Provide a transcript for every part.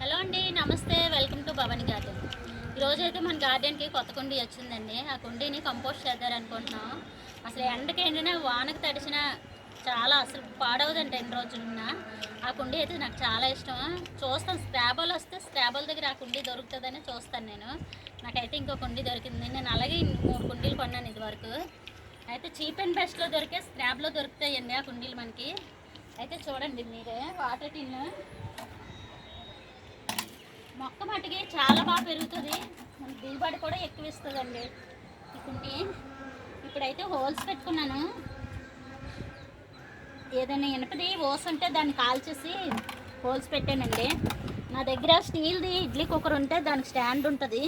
Hello అండి నమస్తే. Welcome to Bhavan garden. ఈరోజు అయితే మన గార్డెన్కి కొత్త కుండీ వచ్చిందండి. ఆ కుండీని కంపోస్ట్ చేద్దారనుకుంటున్నాం. అసలు ఎండకి ఎండినా వానకు తడిచిన చాలా అసలు పాడవదండి రెండు రోజులున్న. ఆ కుండీ అయితే నాకు చాలా ఇష్టం. చూస్తాను. స్క్రాబల్ వస్తే స్క్రాబల్ దగ్గర ఆ కుండీ దొరుకుతుందని చూస్తాను నేను. నాకైతే ఇంకో కుండీ దొరికింది. నేను అలాగే మూడు కుండీలు కొన్నాను ఇది వరకు అయితే చీప్ అండ్ బెస్ట్లో దొరికే స్క్రాబ్లో దొరుకుతాయండి ఆ కుండీలు మనకి. అయితే చూడండి మీరే. వాటర్ టిన్ మొక్క మట్టికి చాలా బాగా పెరుగుతుంది. మన దిగుబడి కూడా ఎక్కువ ఇస్తుందండి. ఈ ఇప్పుడైతే హోల్స్ పెట్టుకున్నాను. ఏదైనా ఇనపది ఓస్ ఉంటే దాన్ని కాల్చేసి హోల్స్ పెట్టానండి. నా దగ్గర స్టీల్ది ఇడ్లీ కుక్కర్ ఉంటే దానికి స్టాండ్ ఉంటుంది.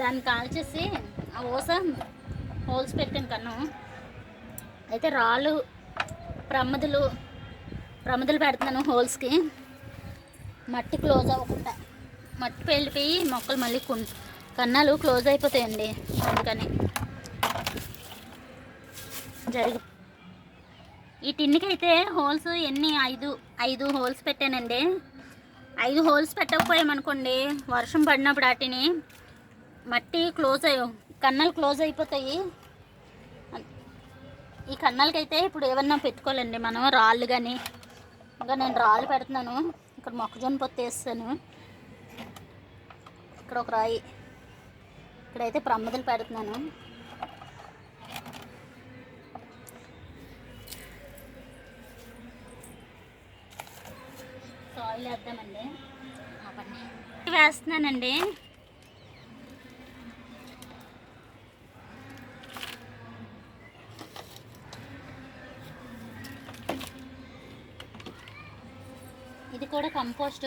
దాన్ని కాల్చేసి ఆ ఓస హోల్స్ పెట్టాను కన్ను. అయితే రాళ్ళు ప్రమదులు ప్రమదులు పెడుతున్నాను హోల్స్కి. మట్టి క్లోజ్ అవ్వకుండా. మట్టి పేలిపోయి మొక్కలు మళ్ళీ కన్నాలు క్లోజ్ అయిపోతాయండి. అందుకని జరిగి ఈ టిన్నుకి హోల్స్ ఎన్ని? ఐదు ఐదు హోల్స్ పెట్టానండి. ఐదు హోల్స్ పెట్టకపోయామనుకోండి వర్షం పడినప్పుడు వాటిని మట్టి క్లోజ్ అయ్యి కన్నాలు క్లోజ్ అయిపోతాయి. ఈ కన్నాలకైతే ఇప్పుడు ఏమన్నా పెట్టుకోవాలండి మనం రాళ్ళు కానీ ఇంకా నేను రాళ్ళు పెడుతున్నాను. ఇక్కడ మొక్కజొన్న పొత్తు వేస్తాను. ఇక్కడ ఒక రాయి. ఇక్కడైతే ప్రమ్మదలు పెడుతున్నాను. సాయిల్ వేద్దామండి. వేస్తున్నానండి. ఇది కూడా కంపోస్ట్.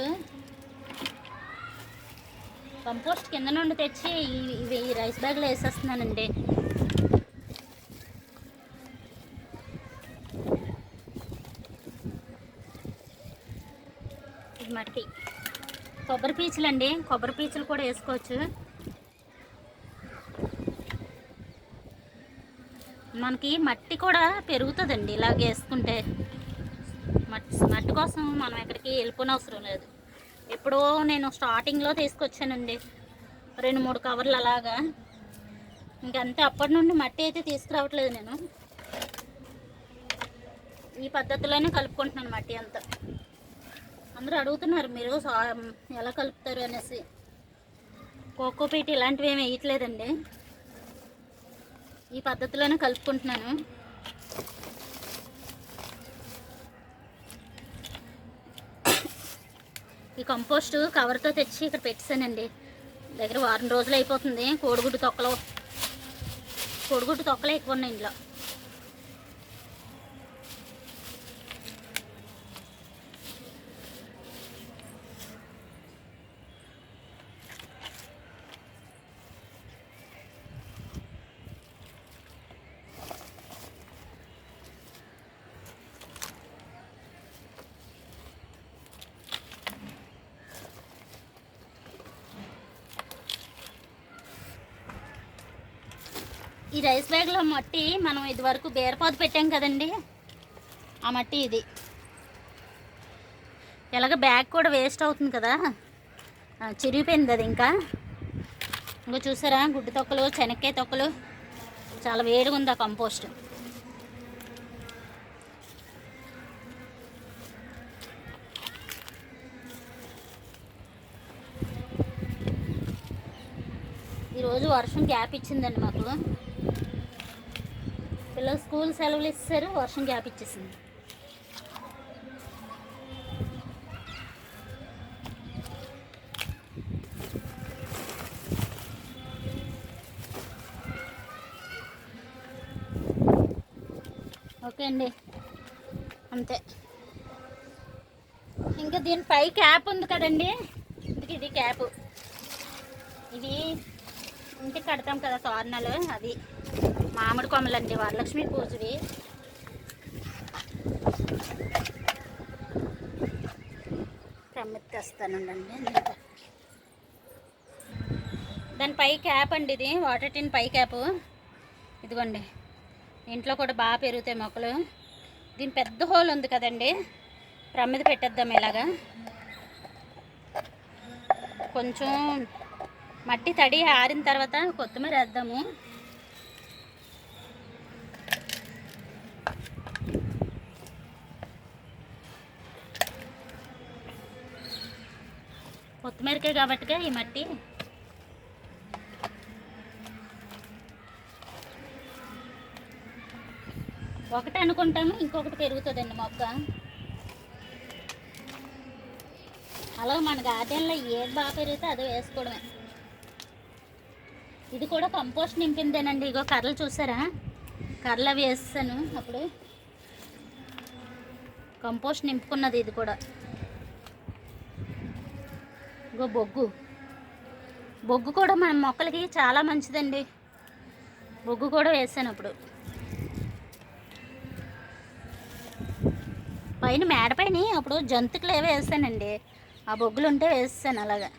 కంపోస్ట్ కింద నుండి తెచ్చి ఈ- ఇవి ఈ రైస్ బ్యాగ్లో వేసేస్తున్నానండి. ఇది మట్టి. కొబ్బరి పీచులు అండి కొబ్బరి పీచులు కూడా వేసుకోవచ్చు. మనకి మట్టి కూడా పెరుగుతుందండి ఇలాగ వేసుకుంటే. మట్టి మట్టి కోసం మనం ఎక్కడికి వెళ్ళిపోనవసరం లేదు. ఎప్పుడో నేను స్టార్టింగ్లో తీసుకొచ్చానండి. రెండు మూడు కవర్లు అలాగా. ఇంకంతే అప్పటి నుండి మట్టి అయితే తీసుకురావట్లేదు నేను. ఈ పద్ధతిలోనే కలుపుకుంటున్నాను మట్టి అంతా. అందరూ అడుగుతున్నారు మీరు సా- ఎలా కలుపుతారు? అనేసి. కోకోపీట్ ఇలాంటివి ఏమి వేయట్లేదండి. ఈ పద్ధతిలోనే కలుపుకుంటున్నాను. ఈ కంపోస్ట్ కవర్తో తెచ్చి ఇక్కడ పెట్టేశానండి. దగ్గర వారం రోజులు అయిపోతుంది. కోడిగుడ్డు తొక్కలు కోడిగుడ్డు తొక్కలే ఎక్కువ ఉన్నాయి ఇంట్లో ఈ రైస్ బ్యాగ్లో మట్టి మనం ఇదివరకు బీరపాదు పెట్టాం కదండి. ఆ మట్టి ఇది. ఎలాగ బ్యాగ్ కూడా వేస్ట్ అవుతుంది కదా. చిరిగిపోయింది అది ఇంకా. ఇంకా చూసారా? గుడ్డు తొక్కలు శనక్కాయ తొక్కలు. చాలా వేడిగా ఉంది ఆ కంపోస్ట్. ఈరోజు వర్షం గ్యాప్ ఇచ్చిందండి మాకు. పిల్లలు స్కూల్ సెలవులు ఇస్తారు వర్షం గ్యాప్ ఇచ్చేసింది. ఓకే అండి. అంతే. ఇంకా దీనిపై క్యాప్ ఉంది కదండి? ఇందుకు ఇది క్యాప్. ఇది ఇంటికి కడతాం కదా తోరణాలు అది మామిడి కొమ్మలండి వరలక్ష్మి పూజవి. తెస్తానండి దాని పై క్యాప్ అండి ఇది. వాటర్ టిన్ పై క్యాప్. ఇదిగోండి. ఇంట్లో కూడా బాగా పెరుగుతాయి మొక్కలు. దీని పెద్ద హోల్ ఉంది కదండి. ప్రమ్మిది పెట్టేద్దాం ఇలాగా. కొంచెం మట్టి తడి ఆరిన తర్వాత కొత్తిమీర వేద్దాము కొత్తిమీరకే కాబట్టిగా ఈ మట్టి. ఒకటి అనుకుంటాము ఇంకొకటి పెరుగుతుందండి మొక్క. అలా మన గార్డెన్లో ఏది బాగా పెరిగితే అదే వేసుకోవడమే. ఇది కూడా కంపోస్ట్ నింపిందేనండి. ఇగో కర్రలు చూసారా? కర్రలు అవి వేస్తాను అప్పుడు. కంపోస్ట్ నింపుకున్నది ఇది కూడా. ఇగో బొగ్గు. బొగ్గు కూడా మన మొక్కలకి చాలా మంచిదండి. బొగ్గు కూడా వేసాను అప్పుడు పైన మేడపైన అప్పుడు జంతుకులు ఏవో వేసానండి. ఆ బొగ్గులు ఉంటే వేస్తాను అలాగా.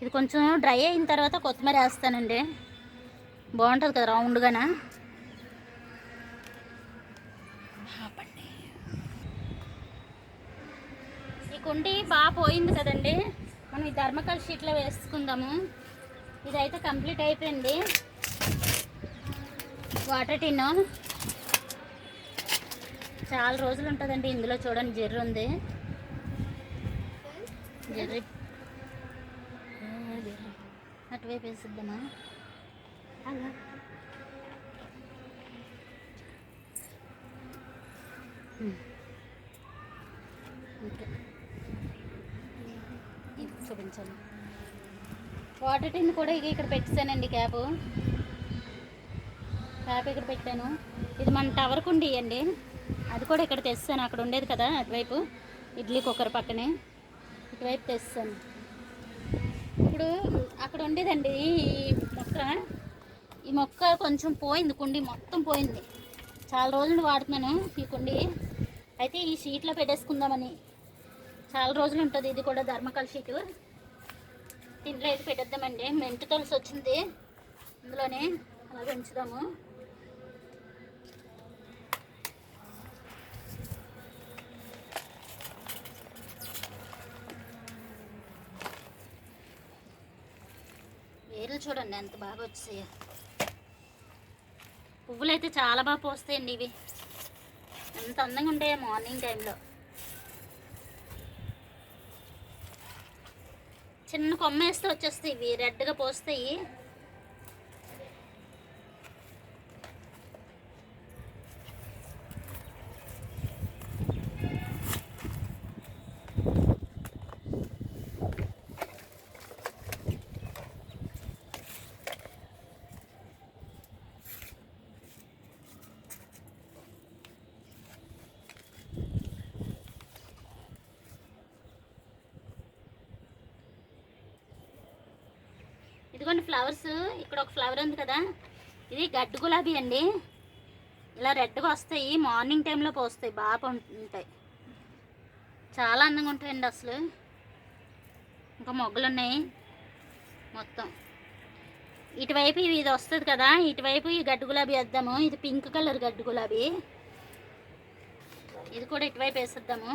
ఇది కొంచెం డ్రై అయిన తర్వాత కొత్తిమీర వేస్తానండి. బాగుంటుంది కదా రౌండ్గానా? ఈ కుండి బాగా పోయింది కదండి. మనం ఈ ధర్మకల్ షీట్లో వేసుకుందాము. ఇదైతే కంప్లీట్ అయిపోయింది. Water tin. చాలా రోజులు ఉంటుందండి ఇందులో చూడండి జర్రు ఉంది. జెర్రీ ఆ, అటువైపు వేసిద్దామా? అలా. ఓకే. ఇది వాటర్ టిన్ కూడా ఇక ఇక్కడ పెట్టానండి క్యాప్ క్యాప్ ఇక్కడ పెట్టాను. ఇది మన టవర్ కుండి అండి అది కూడా ఇక్కడ తెస్తాను. అక్కడ ఉండేది కదా అటువైపు. ఇడ్లీ కుక్కర్ పక్కనే. ఇటువైపు తెస్తాను. ఇప్పుడు అక్కడ ఉండేదండి ఈ మొక్క. ఈ మొక్క కొంచెం పోయింది కుండి మొత్తం పోయింది. చాలా రోజులు వాడుతున్నాను ఈ కుండి. అయితే ఈ షీట్లో పెట్టేసుకుందామని. చాలా రోజులు ఉంటుంది ఇది కూడా ధర్మకల్ షీటు దీంట్లో అయితే పెట్టేద్దామండి. మెంటు తులసి వచ్చింది. అందులోనే అలాగే ఉంచుదాము వేర్లు చూడండి ఎంత బాగా వచ్చాయో. పువ్వులు అయితే చాలా బాగా పోస్తాయండి ఇవి. ఎంత అందంగా ఉంటాయో మార్నింగ్ టైంలో. చిన్న కొమ్మ వేస్తే వచ్చేస్తాయి ఇవి. రెడ్గా పోస్తాయి. ఇదిగోండి ఫ్లవర్స్. ఇక్కడ ఒక ఫ్లవర్ ఉంది కదా. ఇది గడ్డు గులాబీ అండి. ఇలా రెడ్గా వస్తాయి. మార్నింగ్ టైంలో పోస్తాయి బాగా ఉంటాయి చాలా అందంగా ఉంటాయండి అసలు. ఇంకా మొగ్గలు ఉన్నాయి. మొత్తం. ఇటువైపు ఇవి ఇది వస్తుంది కదా. ఇటువైపు ఈ గడ్డు గులాబీ వేద్దాము. ఇది పింక్ కలర్ గడ్డు గులాబీ. ఇది కూడా ఇటువైపు వేసేద్దాము.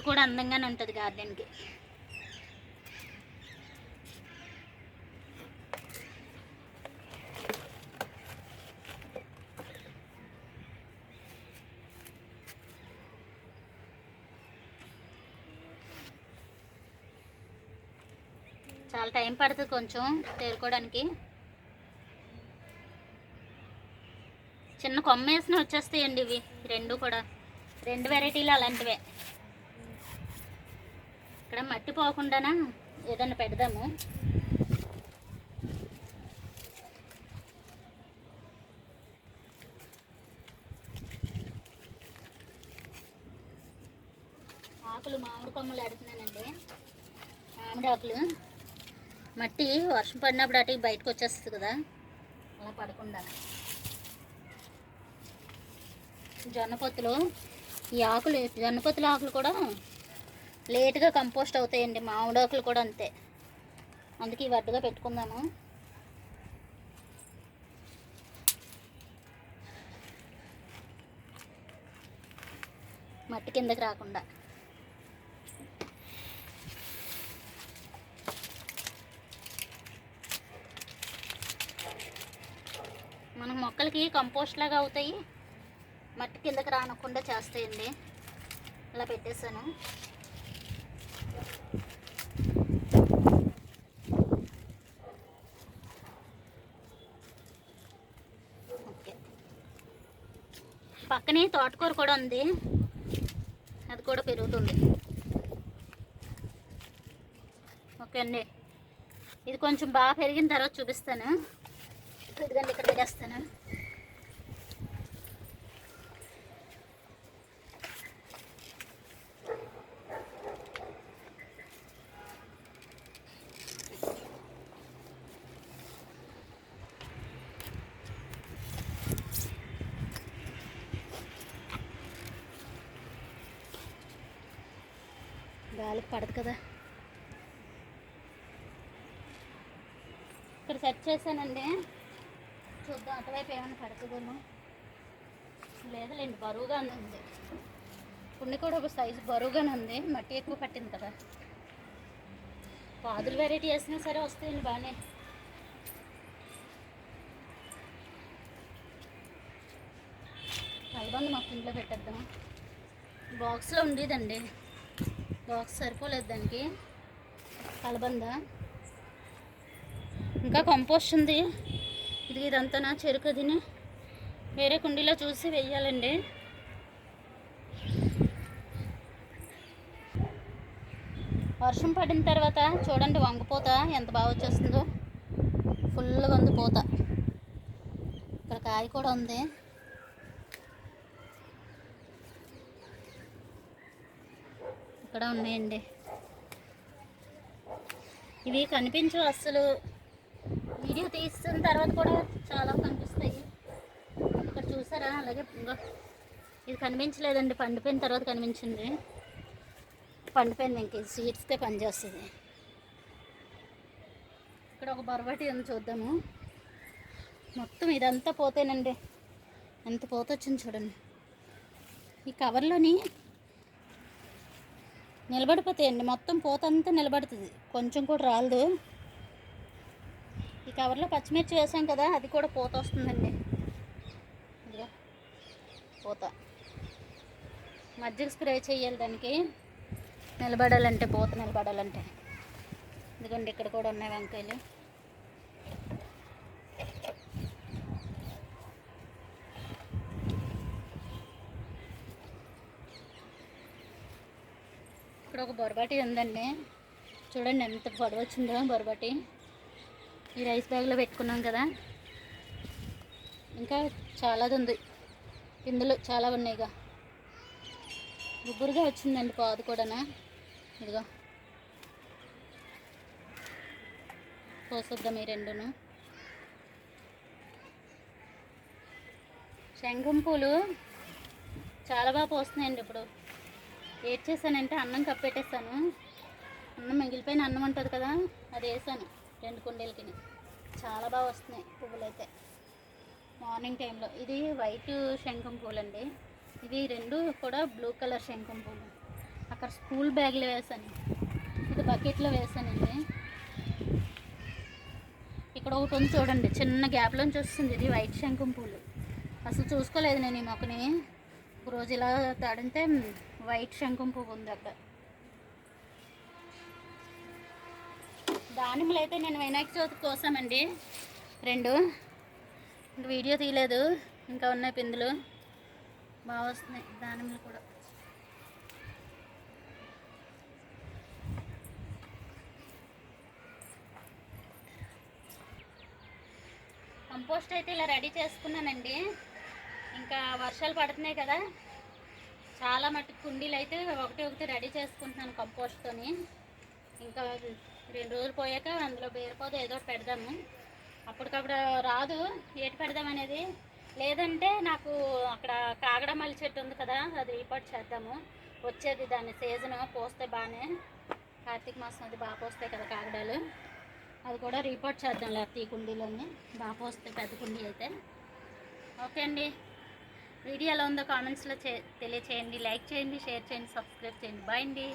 ఇది కూడా అందంగానే ఉంటుంది గార్డెన్కి. చాలా టైం పడుతుంది కొంచెం తేరుకోవడానికి చిన్న కొమ్మ వేసిన వచ్చేస్తాయండి ఇవి. రెండు కూడా. రెండు వెరైటీలు అలాంటివే. మనం మట్టి పోకుండానా ఏదన్నా పెడదాము. ఆకులు మామిడి కొమ్మలు ఆడుతున్నానండి. మామిడి ఆకులు. మట్టి వర్షం పడినప్పుడు అటు బయటకు వచ్చేస్తుంది కదా. అలా పడకుండా. జొన్న పొత్తులు ఈ ఆకులు జొన్న పొత్తుల ఆకులు కూడా లేట్గా కంపోస్ట్ అవుతాయండి మామిడాకులు కూడా అంతే. అందుకే ఈ వడ్డుగా పెట్టుకుందాము. మట్టి కిందకి రాకుండా. మన మొక్కలకి కంపోస్ట్ లాగా అవుతాయి మట్టి కిందకి రానకుండా చేస్తాయండి. ఇలా పెట్టేశాను పక్కనే తోటకూర కూడా ఉంది. అది కూడా పెరుగుతుంది. ఓకే అండి. ఇది కొంచెం బాగా పెరిగిన తర్వాత చూపిస్తాను. ఇదిగండి ఇక్కడ పెట్టేస్తాను. గాలికి పడదు కదా. ఇక్కడ సెట్ చేశానండి. చూద్దాం అటువైపు ఏమైనా పడుతుందేమో. లేదులేండి బరువుగా ఉంది. పుండి కూడా ఒక సైజు బరువుగానే ఉంది. మట్టి ఎక్కువ పట్టింది కదా. పాదులు వెరైటీ వేసినా సరే వస్తాయండి బాగానే. కలబంద మాకు ఇంట్లో పెట్టేద్దాం. బాక్స్లో ఉండేదండి. బాక్స్ సరిపోలేదు దానికి. కలబంద. ఇంకా కంపోస్ట్ ఉంది. ఇది ఇదంతా నా చెరుకు తిని వేరే కుండీలో చూసి వెయ్యాలండి వర్షం పడిన తర్వాత చూడండి వంగపోత ఎంత బాగా వచ్చేస్తుందో. ఫుల్గా ఉంది పోత. ఇక్కడ కాయ కూడా ఉంది. అక్కడ ఉన్నాయండి. ఇవి కనిపించవు అస్సలు. వీడియో తీసిన తర్వాత కూడా చాలా కనిపిస్తాయి. ఇక్కడ చూసారా? అలాగే ఇది కనిపించలేదండి. పండిపోయిన తర్వాత కనిపించింది. పండిపోయింది ఇంక. సీడ్స్తే పనిచేస్తుంది. ఇక్కడ ఒక బొరబటి ఉంది చూద్దాము. మొత్తం ఇదంతా పోతేనండి. ఎంత పోతొచ్చింది చూడండి. ఈ కవర్లోని నిలబడిపోతాయండి మొత్తం పూత అంతా నిలబడుతుంది. కొంచెం కూడా రాలదు. ఈ కవర్లో పచ్చిమిర్చి వేసాం కదా అది కూడా పూత వస్తుందండి. ఇదిగో పూత. మజ్జిగ స్ప్రే చేయాలి దానికి. నిలబడాలంటే పూత నిలబడాలంటే. ఇదిగోండి ఇక్కడ కూడా ఉన్నాయి వంకాయలు. ఇక్కడ ఒక బొరబాటి ఉందండి. చూడండి ఎంత పొడవు వచ్చిందో బొరబాటి. ఈ రైస్ బ్యాగ్లో పెట్టుకున్నాం కదా. ఇంకా చాలాది ఉంది పిందులు చాలా ఉన్నాయిగా. గుబ్బురుగా వచ్చిందండి పాదు కూడానా. ఇదిగో. పోసొద్దాం ఈ రెండును. శంఖం పూలు చాలా బాగా పోస్తున్నాయండి ఇప్పుడు. ఏడ్ చేశానంటే అన్నం కప్పెట్టేస్తాను అన్నం మిగిలిపోయిన అన్నం ఉంటుంది కదా అది వేసాను రెండు కుండీలకి చాలా బాగా వస్తున్నాయి పువ్వులు అయితే మార్నింగ్ టైంలో ఇది వైట్ శంఖం పూలు అండి రెండు కూడా బ్లూ కలర్ శంఖం పూలు. అక్కడ స్కూల్ బ్యాగ్లో వేసాను. ఇది బకెట్లో వేసానండి ఇక్కడ ఒకటి ఉంది చూడండి చిన్న గ్యాప్లోంచి వస్తుంది ఇది వైట్ శంఖం పూలు. అసలు చూసుకోలేదు నేను ఈ మొక్కని. ఒక రోజు ఇలా తాడితే వైట్ శంఖం పువ్వు ఉంది అక్కడ. దానిమ్మలు అయితే నేను వినాయక చవితి కోసామండి. రెండు. వీడియో తీయలేదు. ఇంకా ఉన్నాయి పిందులు. బాగా వస్తున్నాయి దానిమ్మలు కూడా. కంపోస్ట్ అయితే ఇలా రెడీ చేసుకున్నానండి. ఇంకా వర్షాలు పడుతున్నాయి కదా. చాలా మట్టుకు కుండీలు అయితే ఒకటి ఒకటి రెడీ చేసుకుంటున్నాను కంపోస్ట్తోని ఇంకా రెండు రోజులు పోయాక అందులో బీరపోతే ఏదో ఒకటి పెడదాము. అప్పటికప్పుడు రాదు. ఏటి పెడదాం అనేది? లేదంటే నాకు అక్కడ కాగడమల్లి చెట్టు ఉంది కదా అది రిపోర్ట్ చేద్దాము. వచ్చేది దాని సీజను పోస్తే బాగానే కార్తీక మాసం అది బాగా పోస్తాయి కదా కాగడాలు. అది కూడా రిపోర్ట్ చేద్దాం లేకపోతే ఈ కుండీలోని బాగా పోస్తాయి పెద్ద కుండీ అయితే. ఓకే అండి. వీడియో ఎలా ఉందో కామెంట్స్లో చే తెలియచేయండి. లైక్ చేయండి షేర్ చేయండి సబ్స్క్రైబ్ చేయండి. బాయ్ అండి.